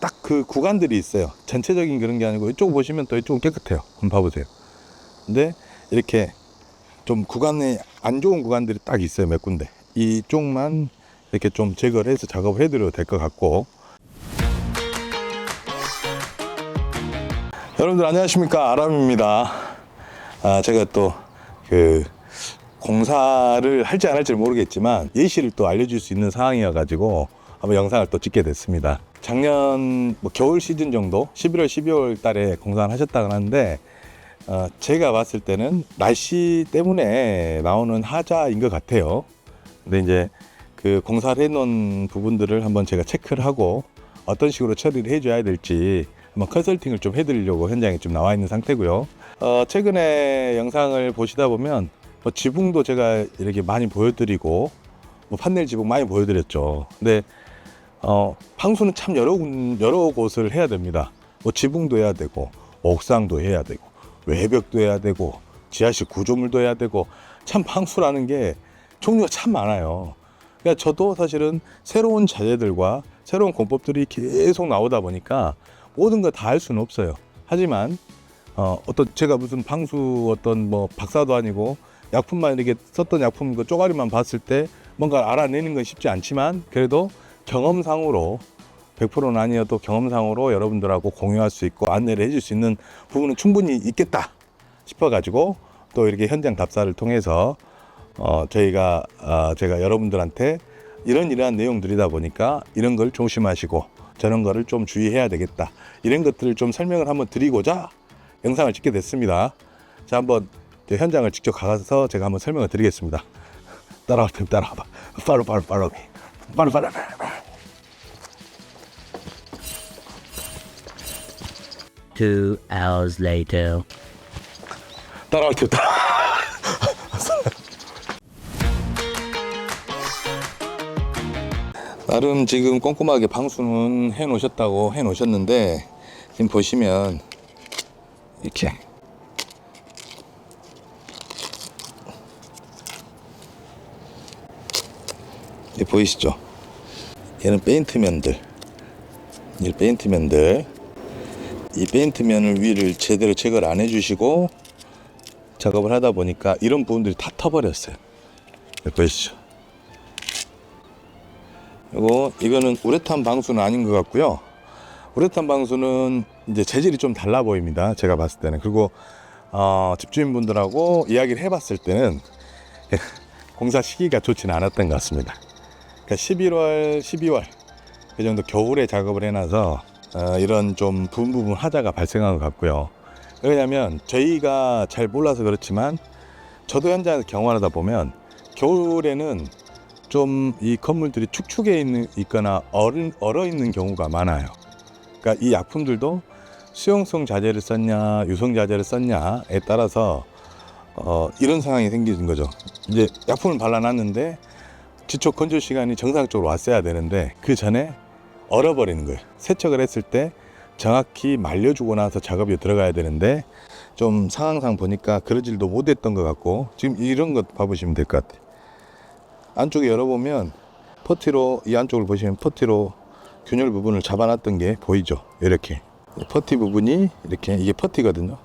딱 그 구간들이 있어요. 전체적인 그런 게 아니고 이쪽 보시면 또 이쪽은 깨끗해요. 한번 봐보세요. 근데 이렇게 좀 구간에 안 좋은 구간들이 딱 있어요. 몇 군데. 이쪽만 이렇게 좀 제거를 해서 작업을 해드려도 될 것 같고. 여러분들 안녕하십니까. 아람입니다. 아, 제가 또 그 공사를 할지 안 할지 모르겠지만 예시를 또 알려줄 수 있는 상황이어 가지고 한번 영상을 또 찍게 됐습니다. 작년 뭐 겨울 시즌 정도 11월 12월 달에 공사를 하셨다고 하는데 어, 제가 봤을 때는 날씨 때문에 나오는 하자인 것 같아요. 근데 이제 그 공사를 해놓은 부분들을 한번 제가 체크를 하고 어떤 식으로 처리를 해줘야 될지 한번 컨설팅을 좀 해드리려고 현장에 좀 나와 있는 상태고요. 어, 최근에 영상을 보시다 보면 뭐 지붕도 제가 이렇게 많이 보여드리고 뭐 판넬 지붕 많이 보여드렸죠. 근데 어, 방수는 참 여러 군- 여러 곳을 해야 됩니다. 뭐 지붕도 해야 되고 옥상도 해야 되고 외벽도 해야 되고 지하실 구조물도 해야 되고 참 방수라는 게 종류가 참 많아요. 그러니까 저도 사실은 새로운 자재들과 새로운 공법들이 계속 나오다 보니까 모든 걸 다 할 수는 없어요. 하지만 어, 어떤 제가 무슨 방수 어떤 뭐 박사도 아니고 약품만 이렇게 썼던 약품 그 쪼가리만 봤을 때 뭔가 알아내는 건 쉽지 않지만 그래도 경험상으로 100%는 아니어도 경험상으로 여러분들하고 공유할 수 있고 안내를 해줄 수 있는 부분은 충분히 있겠다 싶어가지고 또 이렇게 현장 답사를 통해서 어, 저희가 어, 제가 여러분들한테 이런 이러한 내용들이다 보니까 이런 걸 조심하시고 저런 거를 좀 주의해야 되겠다 이런 것들을 좀 설명을 한번 드리고자 영상을 찍게 됐습니다. 자 한번 저 현장을 직접 가서 제가 한번 설명을 드리겠습니다. 따라와 따라와봐. 바로 바로 바로 바로 바로 바로. Two hours later. 따라. 나름 지금 꼼꼼하게 방수는 해 놓으셨다고 해 놓으셨는데 지금 보시면 이렇게 이 보이시죠? 얘는 페인트면들 이 페인트면들 이 페인트 면을 위를 제대로 제거를 안 해주시고 작업을 하다 보니까 이런 부분들이 다 터버렸어요. 보이시죠? 이거 이거는 우레탄 방수는 아닌 것 같고요. 우레탄 방수는 이제 재질이 좀 달라 보입니다. 제가 봤을 때는 그리고 어, 집주인분들하고 이야기를 해봤을 때는 공사 시기가 좋지는 않았던 것 같습니다. 그러니까 11월, 12월 그 정도 겨울에 작업을 해놔서 어, 이런 좀 부분 부분 하자가 발생한 것 같고요. 왜냐하면 저희가 잘 몰라서 그렇지만 저도 현장에서 경험하다 보면 겨울에는 좀 이 건물들이 축축해 있는 있거나 얼은 얼어 있는 경우가 많아요. 그러니까 이 약품들도 수용성 자재를 썼냐 유성 자재를 썼냐에 따라서 어, 이런 상황이 생기는 거죠. 이제 약품을 발라놨는데 지촉 건조 시간이 정상적으로 왔어야 되는데 그 전에 얼어버리는 거예요. 세척을 했을 때 정확히 말려주고 나서 작업이 들어가야 되는데 좀 상황상 보니까 그러질도 못했던 것 같고 지금 이런 것 봐보시면 될 것 같아요. 안쪽에 열어보면 퍼티로 이 안쪽을 보시면 퍼티로 균열 부분을 잡아놨던 게 보이죠. 이렇게 이 퍼티 부분이 이렇게 이게 퍼티거든요.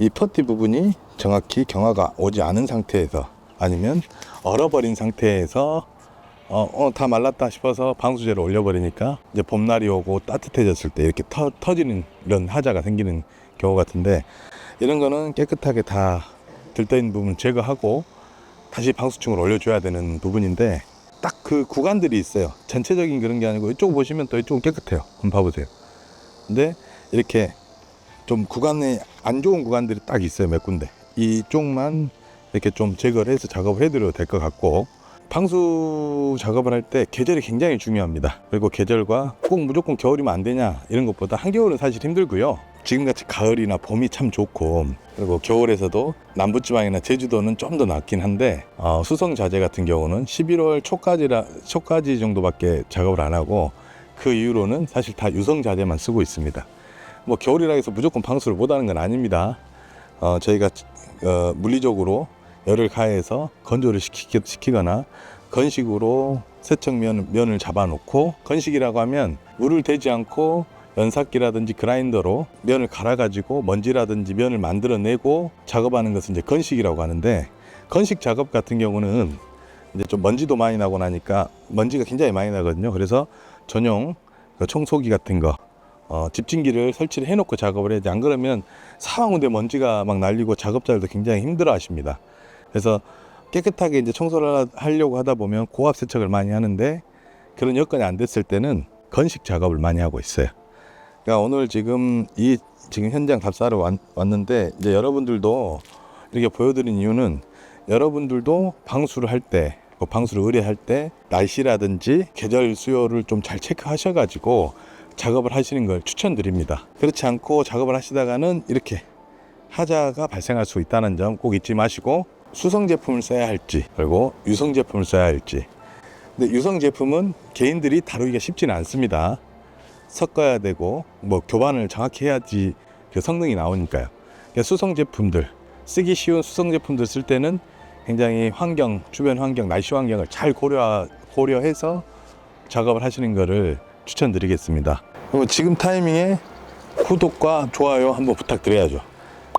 이 퍼티 부분이 정확히 경화가 오지 않은 상태에서 아니면 얼어버린 상태에서 어, 어, 다 말랐다 싶어서 방수제를 올려버리니까 이제 봄날이 오고 따뜻해졌을 때 이렇게 터, 터지는 이런 하자가 생기는 경우 같은데 이런 거는 깨끗하게 다 들떠있는 부분 제거하고 다시 방수층을 올려줘야 되는 부분인데 딱 그 구간들이 있어요. 전체적인 그런 게 아니고 이쪽 보시면 또 이쪽은 깨끗해요. 한번 봐보세요. 근데 이렇게 좀 구간에 안 좋은 구간들이 딱 있어요. 몇 군데. 이쪽만 이렇게 좀 제거를 해서 작업을 해드려도 될 것 같고 방수 작업을 할 때 계절이 굉장히 중요합니다. 그리고 계절과 꼭 무조건 겨울이면 안 되냐 이런 것보다 한겨울은 사실 힘들고요. 지금같이 가을이나 봄이 참 좋고 그리고 겨울에서도 남부지방이나 제주도는 좀 더 낫긴 한데 어, 수성 자재 같은 경우는 11월 초까지라 초까지 정도밖에 작업을 안 하고 그 이후로는 사실 다 유성 자재만 쓰고 있습니다. 뭐 겨울이라 해서 무조건 방수를 못하는 건 아닙니다. 어, 저희가 어, 물리적으로 열을 가해서 건조를 시키, 시키거나 건식으로 세척면 면을 잡아놓고 건식이라고 하면 물을 대지 않고 연삭기라든지 그라인더로 면을 갈아가지고 먼지라든지 면을 만들어내고 작업하는 것은 이제 건식이라고 하는데 건식 작업 같은 경우는 이제 좀 먼지도 많이 나고 나니까 먼지가 굉장히 많이 나거든요. 그래서 전용 그 청소기 같은 거 어, 집진기를 설치를 해놓고 작업을 해야지 안 그러면 사방운데 먼지가 막 날리고 작업자들도 굉장히 힘들어 하십니다. 그래서 깨끗하게 이제 청소를 하- 하려고 하다 보면 고압 세척을 많이 하는데 그런 여건이 안 됐을 때는 건식 작업을 많이 하고 있어요. 그러니까 오늘 지금 이 지금 현장 답사로 왔, 왔는데 이제 여러분들도 이렇게 보여드린 이유는 여러분들도 방수를 할 때, 그 방수를 의뢰할 때 날씨라든지 계절 수요를 좀 잘 체크하셔가지고 작업을 하시는 걸 추천드립니다. 그렇지 않고 작업을 하시다가는 이렇게 하자가 발생할 수 있다는 점 꼭 잊지 마시고 수성 제품을 써야 할지 그리고 유성 제품을 써야 할지. 근데 유성 제품은 개인들이 다루기가 쉽지는 않습니다. 섞어야 되고 뭐 교반을 정확히 해야지 그 성능이 나오니까요. 그러니까 수성 제품들 쓰기 쉬운 수성 제품들 쓸 때는 굉장히 환경 주변 환경 날씨 환경을 잘 고려 고려해서 작업을 하시는 것을 추천드리겠습니다. 그리고 지금 타이밍에 구독과 좋아요 한번 부탁드려야죠.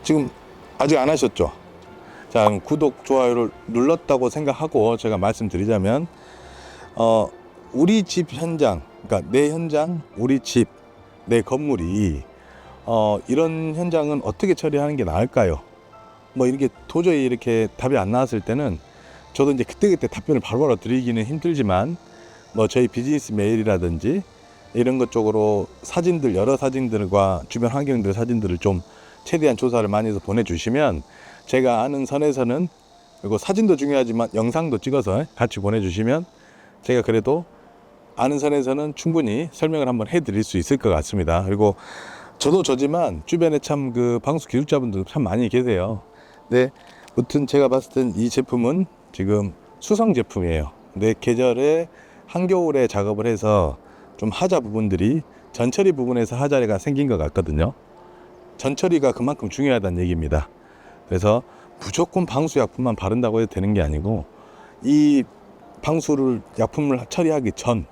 지금 아직 안 하셨죠? 자, 구독 좋아요를 눌렀다고 생각하고 제가 말씀드리자면 어 우리 집 현장, 그러니까 내 현장, 우리 집, 내 건물이 어 이런 현장은 어떻게 처리하는 게 나을까요? 뭐 이렇게 도저히 이렇게 답이 안 나왔을 때는 저도 이제 그때그때 답변을 바로바로 드리기는 힘들지만 뭐 저희 비즈니스 메일이라든지 이런 것 쪽으로 사진들 여러 사진들과 주변 환경들 사진들을 좀 최대한 조사를 많이 해서 보내주시면 제가 아는 선에서는 그리고 사진도 중요하지만 영상도 찍어서 같이 보내주시면 제가 그래도 아는 선에서는 충분히 설명을 한번 해드릴 수 있을 것 같습니다. 그리고 저도 저지만 주변에 참 그 방수 기술자분들 참 많이 계세요. 근데 무튼 제가 봤을 땐 이 제품은 지금 수성 제품이에요. 근데 계절에 한겨울에 작업을 해서 좀 하자 부분들이 전처리 부분에서 하자가 생긴 것 같거든요. 전처리가 그만큼 중요하다는 얘기입니다. 그래서 무조건 방수 약품만 바른다고 해도 되는 게 아니고 이 방수를 약품을 처리하기 전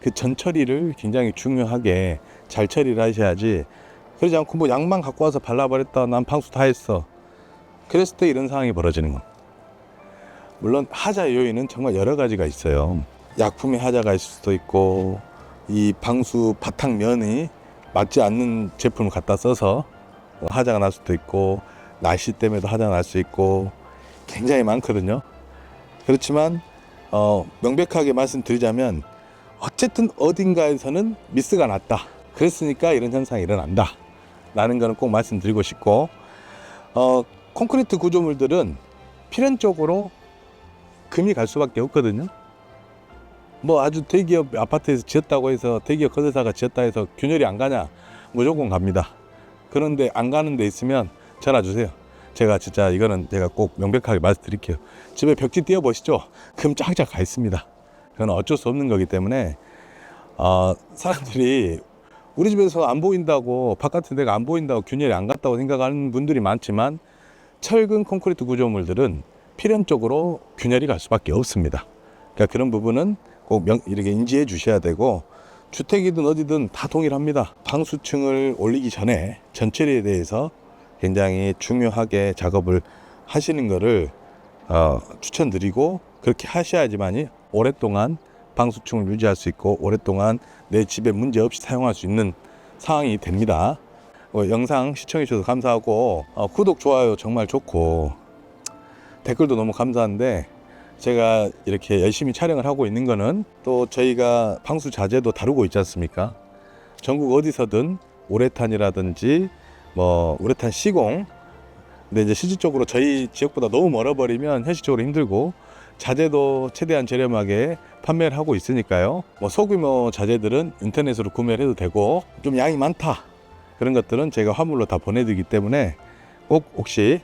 그 전 처리를 굉장히 중요하게 잘 처리를 하셔야지 그러지 않고 뭐 약만 갖고 와서 발라버렸다 난 방수 다 했어 그랬을 때 이런 상황이 벌어지는 겁니다. 물론 하자 요인은 정말 여러 가지가 있어요. 약품에 하자가 있을 수도 있고 이 방수 바탕면이 맞지 않는 제품을 갖다 써서 하자가 날 수도 있고 날씨 때문에도 하자가 날수 있고 굉장히 많거든요. 그렇지만 어, 명백하게 말씀드리자면 어쨌든 어딘가에서는 미스가 났다. 그랬으니까 이런 현상이 일어난다. 라는 거는 꼭 말씀드리고 싶고 어, 콘크리트 구조물들은 필연적으로 금이 갈 수밖에 없거든요. 뭐 아주 대기업 아파트에서 지었다고 해서 대기업 건설사가 지었다 해서 균열이 안 가냐? 무조건 갑니다. 그런데 안 가는 데 있으면 전화 주세요. 제가 진짜 이거는 제가 꼭 명백하게 말씀드릴게요. 집에 벽지 띄워 보시죠. 금 쫙쫙 가 있습니다. 그건 어쩔 수 없는 거기 때문에 어, 사람들이 우리 집에서 안 보인다고 바깥에 내가 안 보인다고 균열이 안 갔다고 생각하는 분들이 많지만 철근 콘크리트 구조물들은 필연적으로 균열이 갈 수밖에 없습니다. 그러니까 그런 부분은 꼭 명, 이렇게 인지해 주셔야 되고 주택이든 어디든 다 동일합니다. 방수층을 올리기 전에 전처리에 대해서 굉장히 중요하게 작업을 하시는 것을 어, 추천드리고 그렇게 하셔야지만이 오랫동안 방수층을 유지할 수 있고 오랫동안 내 집에 문제 없이 사용할 수 있는 상황이 됩니다. 어, 영상 시청해 주셔서 감사하고 어, 구독 좋아요 정말 좋고 댓글도 너무 감사한데 제가 이렇게 열심히 촬영을 하고 있는 거는 또 저희가 방수 자재도 다루고 있지 않습니까? 전국 어디서든 우레탄이라든지 뭐 우레탄 시공 근데 이제 실질적으로 저희 지역보다 너무 멀어버리면 현실적으로 힘들고 자재도 최대한 저렴하게 판매를 하고 있으니까요. 뭐 소규모 자재들은 인터넷으로 구매를 해도 되고 좀 양이 많다 그런 것들은 제가 화물로 다 보내드리기 때문에 꼭 혹시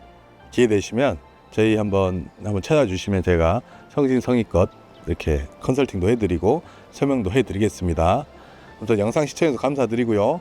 기회 되시면 저희 한번 한번 찾아주시면 제가 성심성의껏 이렇게 컨설팅도 해드리고 설명도 해드리겠습니다. 아무튼 영상 시청해주셔서 감사드리고요.